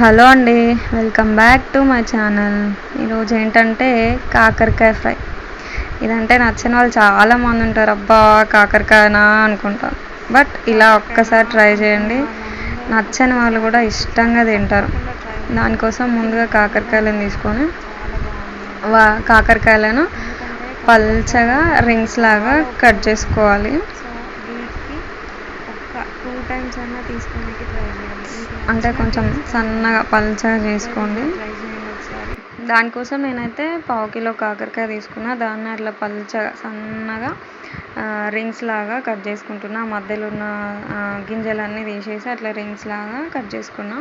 Hello అండి welcome back to my channel. ఈరోజు ఏంటంటే కాకరకాయ ఫ్రై. ఇదంటే నచ్చని వాళ్ళు చాలా మంది ఉంటారు. అబ్బా కాకరకాయనా అనుకుంటారు. బట్ ఇలా ఒక్కసారి ట్రై చేయండి. నచ్చని వాళ్ళు కూడా ఇష్టంగా తింటారు. దానికోసం ముందుగా కాకరకాయలను తీసుకొని వా కాకరకాయలను పల్చగా రింగ్స్ లాగా కట్ చేసుకోవాలి. ఒక టూ టైమ్స్ అయినా తీసుకోడానికి ట్రై చేయండి. అంటే కొంచెం సన్నగా పల్చగా చేసుకోండి. ట్రై చేయండి ఒకసారి. దానికోసం నేనైతే పావు కిలో కాకరకాయ తీసుకున్నా. దాన్ని అట్లా పల్చగా సన్నగా రింగ్స్ లాగా కట్ చేసుకుంటున్నా. మధ్యలో ఉన్న గింజలన్నీ తీసేసి అట్లా రింగ్స్ లాగా కట్ చేసుకున్నా.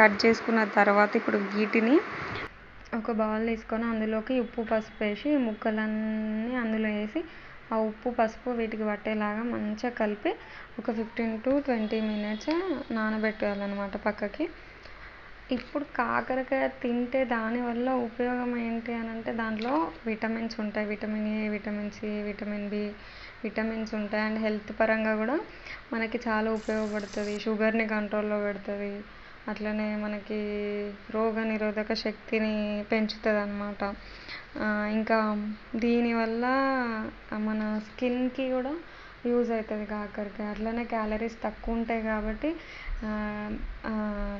కట్ చేసుకున్న తర్వాత ఇప్పుడు వీటిని ఒక బౌల్ తీసుకొని అందులోకి ఉప్పు పసుపు వేసి ముక్కలన్నీ అందులో వేసి ఆ ఉప్పు పసుపు వీటికి పట్టేలాగా మంచిగా కలిపి ఒక ఫిఫ్టీన్ టు ట్వంటీ మినిట్స్ నానబెట్టాలన్నమాట పక్కకి. ఇప్పుడు కాకరకాయ తింటే దానివల్ల ఉపయోగం ఏంటి అని అంటే దాంట్లో విటమిన్స్ ఉంటాయి. Vitamin A vitamin C vitamin B vitamins ఉంటాయి. అండ్ హెల్త్ పరంగా కూడా మనకి చాలా ఉపయోగపడుతుంది. షుగర్ని కంట్రోల్లో పెడుతుంది. అట్లనే మనకి రోగనిరోధక శక్తిని పెంచుతుంది అనమాట ఇంకా దీనివల్ల మన స్కిన్కి కూడా యూజ్ అవుతుంది కాకరకాయ. అట్లనే క్యాలరీస్ తక్కువ ఉంటాయి కాబట్టి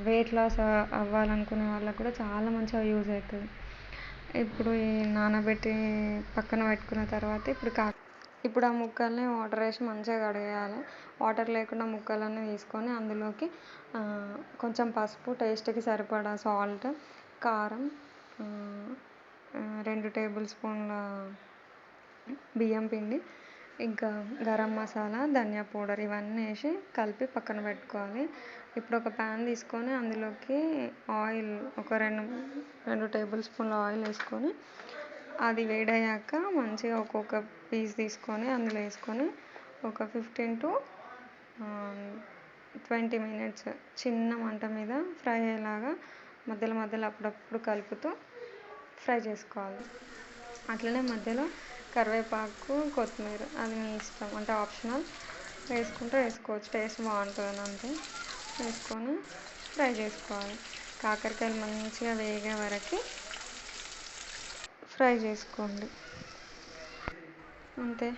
వెయిట్ లాస్ అవ్వాలనుకునే వాళ్ళకు కూడా చాలా మంచిగా యూజ్ అవుతుంది ఇప్పుడు ఈ నానబెట్టి పక్కన పెట్టుకున్న తర్వాత ఇప్పుడు కాక ఇప్పుడు ఆ ముక్కల్ని వాటర్ వేసి మంచిగా కడిగేయాలి వాటర్ లేకుండా ముక్కలన్నీ తీసుకొని అందులోకి కొంచెం పసుపు టేస్ట్కి సరిపడా సాల్ట్ కారం రెండు టేబుల్ స్పూన్ల బియ్యం పిండి ఇంకా గరం మసాలా ధనియా పౌడర్ ఇవన్నీ వేసి కలిపి పక్కన పెట్టుకోవాలి. ఇప్పుడు ఒక ప్యాన్ తీసుకొని అందులోకి ఆయిల్ ఒక రెండు రెండు టేబుల్ స్పూన్ల ఆయిల్ వేసుకొని అది వేడయ్యాక మంచిగా ఒక్కొక్క పీస్ తీసుకొని అందులో వేసుకొని ఒక ఫిఫ్టీన్ టు ట్వంటీ మినిట్స్ చిన్న మంట మీద ఫ్రై అయ్యేలాగా మధ్యలో మధ్యలో అప్పుడప్పుడు కలుపుతూ ఫ్రై చేసుకోవాలి. అట్లనే మధ్యలో కరివేపాకు కొత్తిమీర అది మీ ఇష్టం. అంటే ఆప్షనల్. వేసుకుంటే వేసుకోవచ్చు. టేస్ట్ బాగుంటుంది అంతే. వేసుకొని ఫ్రై చేసుకోవాలి. కాకరకాయలు మంచిగా వేగే వరకు ఫ్రై చేసుకోండి. అంతే.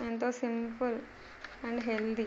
ఎంతో సింపుల్ అండ్ హెల్దీ.